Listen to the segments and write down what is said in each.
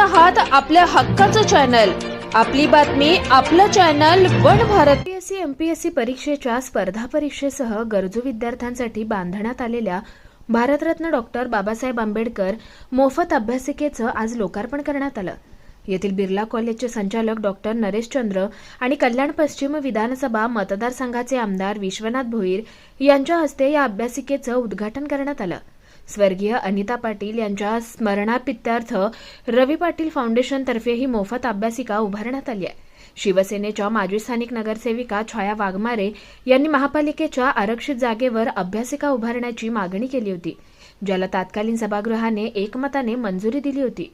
आहात आपल्या हक्काचं चॅनल. आपली बातमी आपलं channel one Bharat. PSC MPSC परीक्षेच्या स्पर्धा परीक्षेसह गरजू विद्यार्थ्यांसाठी बांधण्यात आलेल्या भारतरत्न डॉक्टर बाबासाहेब आंबेडकर मोफत अभ्यासिकेचं आज लोकार्पण करण्यात आलं. येथील बिर्ला कॉलेजचे संचालक डॉक्टर नरेश चंद्र आणि कल्याण पश्चिम विधानसभा मतदारसंघाचे आमदार विश्वनाथ भोईर यांच्या हस्ते या अभ्यासिकेचं उद्घाटन करण्यात आलं. स्वर्गीय अनिता पाटील यांच्या स्मरणापित्यार्थ रवी पाटील फाउंडेशनतर्फे ही मोफत अभ्यासिका उभारण्यात आली आहे. शिवसेनेच्या माजी स्थानिक नगरसेविका छाया वाघमारे यांनी महापालिकेच्या आरक्षित जागेवर अभ्यासिका उभारण्याची मागणी केली होती. ज्याला तात्कालीन सभागृहाने एकमताने मंजुरी दिली होती.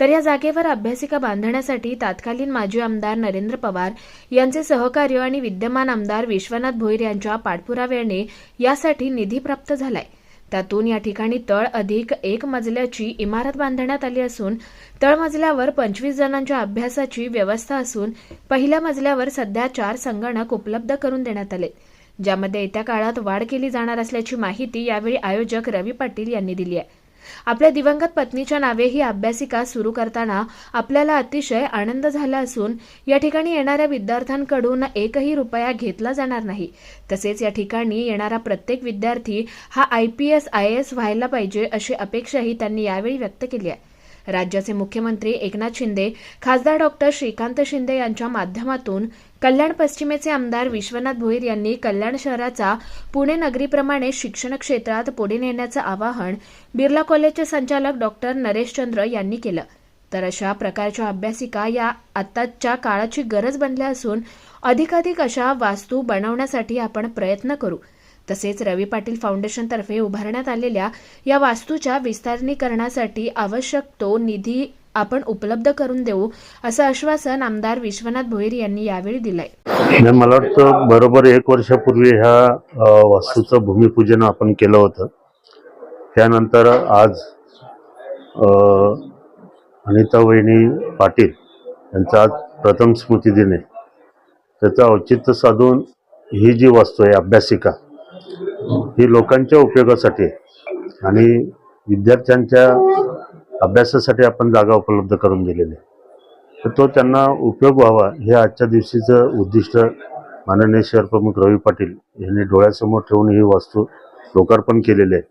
तर या जागेवर अभ्यासिका बांधण्यासाठी तात्कालीन माजी आमदार नरेंद्र पवार यांचे सहकार्य आणि विद्यमान आमदार विश्वनाथ भोईर यांच्या पाठपुराव्याने यासाठी निधी प्राप्त झालाय. त्यातून या ठिकाणी तळ अधिक एक मजल्याची इमारत बांधण्यात आली असून तळमजल्यावर पंचवीस जणांच्या अभ्यासाची व्यवस्था असून पहिल्या मजल्यावर सध्या चार संगणक उपलब्ध करून देण्यात आले. ज्यामध्ये येत्या काळात वाढ केली जाणार असल्याची माहिती यावेळी आयोजक रवी पाटील यांनी दिली आहे. आपल्या दिवंगत पत्नीच्या नावे ही अभ्यासिका सुरू करताना आपल्याला अतिशय आनंद झाला असून या ठिकाणी येणाऱ्या विद्यार्थ्यांकडून एकही रुपया घेतला जाणार नाही. तसेच या ठिकाणी येणारा प्रत्येक विद्यार्थी हा I P S I S व्हायला पाहिजे अशी अपेक्षाही त्यांनी यावेळी व्यक्त केली आहे. राज्याचे मुख्यमंत्री एकनाथ शिंदे खासदार डॉक्टर श्रीकांत शिंदे यांच्या माध्यमातून कल्याण पश्चिमेचे आमदार विश्वनाथ भोईर यांनी कल्याण शहराचा पुणे नगरीप्रमाणे शिक्षण क्षेत्रात पुढे नेण्याचं आवाहन बिर्ला कॉलेजचे संचालक डॉक्टर नरेशचंद्र यांनी केलं. तर अशा प्रकारच्या अभ्यासिका या आत्ताच्या काळाची गरज बनल्या असून अधिकाधिक अशा वास्तू बनवण्यासाठी आपण प्रयत्न करू. तसेच रवी पाटील फाउंडेशनतर्फे उभारण्यात आलेल्या या वास्तूच्या विस्तारणीकरणासाठी आवश्यक तो निधी आपण उपलब्ध करून देऊ असं आश्वासन आमदार विश्वनाथ भोईर यांनी यावेळी दिलंय. मला वाटतं बरोबर एक वर्षापूर्वी ह्या वास्तूचं भूमिपूजन आपण केलं होतं. त्यानंतर आज अनिता वहिनी पाटील यांचा आज प्रथम स्मृती दिन आहे. त्याचं औचित्य साधून ही जी वास्तू आहे अभ्यासिका ही लोकांच्या उपयोगासाठी आणि विद्यार्थ्यांच्या अभ्यासासाठी आपण जागा उपलब्ध करून दिलेली आहे. तर तो त्यांना उपयोग व्हावा हे आजच्या दिवशीचं उद्दिष्ट माननीय शहर प्रमुख रवी पाटील यांनी डोळ्यासमोर ठेवून ही वास्तू लोकार्पण केलेली आहे.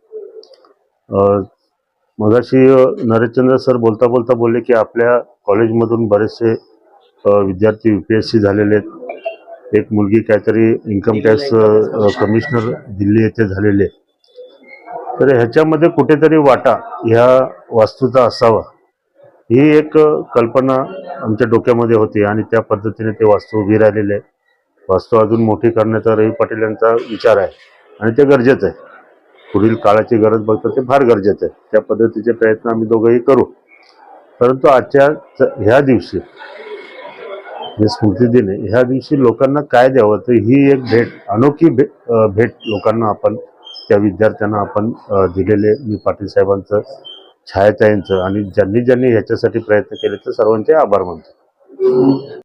मगाशी नरेशचंद्र सर बोलता बोलता बोलले की आपल्या कॉलेजमधून बरेचसे विद्यार्थी यू पी एस सी झालेले आहेत. एक मुलगी काहीतरी इन्कम टॅक्स कमिशनर दिल्ली येथे झालेली आहे. तर ह्याच्यामध्ये कुठेतरी वाटा ह्या वास्तूचा असावा. ही एक कल्पना आमच्या डोक्यामध्ये होती आणि त्या पद्धतीने ते वास्तू उभी राहिलेले आहे. वास्तू अजून मोठी करण्याचा रवी पाटील यांचा विचार आहे आणि ते गरजेचं आहे. पुढील काळाची गरज बघता ते फार गरजेचं आहे. त्या पद्धतीचे प्रयत्न आम्ही दोघंही करू. परंतु आजच्या ह्या दिवशी जे स्मृती दिन ह्या दिवशी लोकांना काय द्यावं? तर ही एक भेट अनोखी भे भेट लोकांना आपण त्या विद्यार्थ्यांना आपण दिलेले मी पाटील साहेबांचं छायाताईंचं आणि ज्यांनी ज्यांनी ह्याच्यासाठी प्रयत्न केले तर सर्वांचे आभार मानतो.